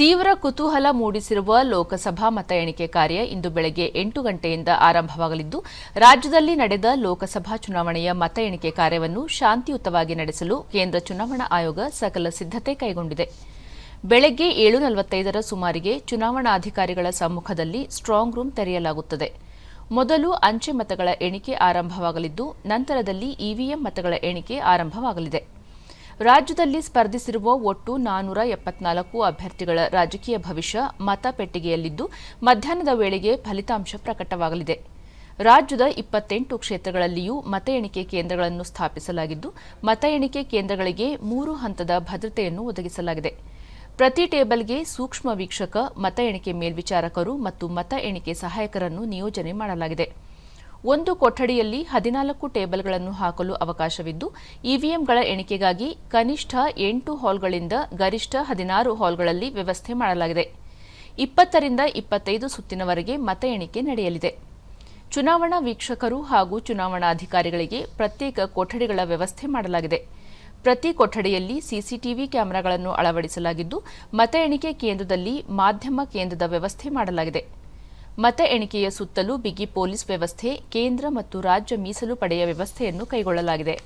ತೀವ್ರ ಕುತೂಹಲ ಮೂಡಿಸಿರುವ ಲೋಕಸಭಾ ಮತ ಎಣಿಕೆ ಕಾರ್ಯ ಇಂದು ಬೆಳಗ್ಗೆ ಎಂಟು ಗಂಟೆಯಿಂದ ಆರಂಭವಾಗಲಿದ್ದು, ರಾಜ್ಯದಲ್ಲಿ ನಡೆದ ಲೋಕಸಭಾ ಚುನಾವಣೆಯ ಮತ ಎಣಿಕೆ ಕಾರ್ಯವನ್ನು ಶಾಂತಿಯುತವಾಗಿ ನಡೆಸಲು ಕೇಂದ್ರ ಚುನಾವಣಾ ಆಯೋಗ ಸಕಲ ಸಿದ್ದತೆ ಕೈಗೊಂಡಿದೆ. ಬೆಳಗ್ಗೆ ಏಳು ನಲವತ್ತೈದರ ಸುಮಾರಿಗೆ ಚುನಾವಣಾಧಿಕಾರಿಗಳ ಸಮ್ಮುಖದಲ್ಲಿ ಸ್ಟ್ರಾಂಗ್ ರೂಂ ತೆರೆಯಲಾಗುತ್ತದೆ. ಮೊದಲು ಅಂಚೆ ಮತಗಳ ಎಣಿಕೆ ಆರಂಭವಾಗಲಿದ್ದು, ನಂತರದಲ್ಲಿ ಇವಿಎಂ ಮತಗಳ ಎಣಿಕೆ ಆರಂಭವಾಗಲಿದೆ. ರಾಜ್ಯದಲ್ಲಿ ಸ್ಪರ್ಧಿಸಿರುವ ಒಟ್ಟು ನಾನೂರ ಎಪ್ಪತ್ನಾಲ್ಕು ಅಭ್ಯರ್ಥಿಗಳ ರಾಜಕೀಯ ಭವಿಷ್ಯ ಮತ ಪೆಟ್ಟಿಗೆಯಲ್ಲಿದ್ದು, ಮಧ್ಯಾಹ್ನದ ವೇಳೆಗೆ ಫಲಿತಾಂಶ ಪ್ರಕಟವಾಗಲಿದೆ. ರಾಜ್ಯದ ಇಪ್ಪತ್ತೆಂಟು ಕ್ಷೇತ್ರಗಳಲ್ಲಿಯೂ ಮತ ಎಣಿಕೆ ಕೇಂದ್ರಗಳನ್ನು ಸ್ಥಾಪಿಸಲಾಗಿದ್ದು, ಮತ ಎಣಿಕೆ ಕೇಂದ್ರಗಳಿಗೆ ಮೂರು ಹಂತದ ಭದ್ರತೆಯನ್ನು ಒದಗಿಸಲಾಗಿದೆ. ಪ್ರತಿ ಟೇಬಲ್ಗೆ ಸೂಕ್ಷ್ಮ ವೀಕ್ಷಕ, ಮತ ಎಣಿಕೆ ಮೇಲ್ವಿಚಾರಕರು ಮತ್ತು ಮತ ಎಣಿಕೆ ಸಹಾಯಕರನ್ನು ನಿಯೋಜನೆ ಮಾಡಲಾಗಿದೆ. ಒಂದು ಕೊಠಡಿಯಲ್ಲಿ ಹದಿನಾಲ್ಕು ಟೇಬಲ್ಗಳನ್ನು ಹಾಕಲು ಅವಕಾಶವಿದ್ದು, ಇವಿಎಂಗಳ ಎಣಿಕೆಗಾಗಿ ಕನಿಷ್ಠ ಎಂಟು ಹಾಲ್ಗಳಿಂದ ಗರಿಷ್ಠ ಹದಿನಾರು ಹಾಲ್ಗಳಲ್ಲಿ ವ್ಯವಸ್ಥೆ ಮಾಡಲಾಗಿದೆ. ಇಪ್ಪತ್ತರಿಂದ ಇಪ್ಪತ್ತೈದು ಸುತ್ತಿನವರೆಗೆ ಮತ ಎಣಿಕೆ ನಡೆಯಲಿದೆ. ಚುನಾವಣಾ ವೀಕ್ಷಕರು ಹಾಗೂ ಚುನಾವಣಾಧಿಕಾರಿಗಳಿಗೆ ಪ್ರತ್ಯೇಕ ಕೊಠಡಿಗಳ ವ್ಯವಸ್ಥೆ ಮಾಡಲಾಗಿದೆ. ಪ್ರತಿ ಕೊಠಡಿಯಲ್ಲಿ ಸಿಸಿಟಿವಿ ಕ್ಯಾಮೆರಾಗಳನ್ನು ಅಳವಡಿಸಲಾಗಿದ್ದು, ಮತ ಎಣಿಕೆ ಕೇಂದ್ರದಲ್ಲಿ ಮಾಧ್ಯಮ ಕೇಂದ್ರದ ವ್ಯವಸ್ಥೆ ಮಾಡಲಾಗಿದೆ. ಮತ ಎಣಿಕೆಯ ಸುತ್ತಲೂ ಬಿಗಿ ಪೊಲೀಸ್ ವ್ಯವಸ್ಥೆ ಕೇಂದ್ರ ಮತ್ತು ರಾಜ್ಯ ಮೀಸಲು ಪಡೆಯ ವ್ಯವಸ್ಥೆಯನ್ನು ಕೈಗೊಳ್ಳಲಾಗಿದೆ.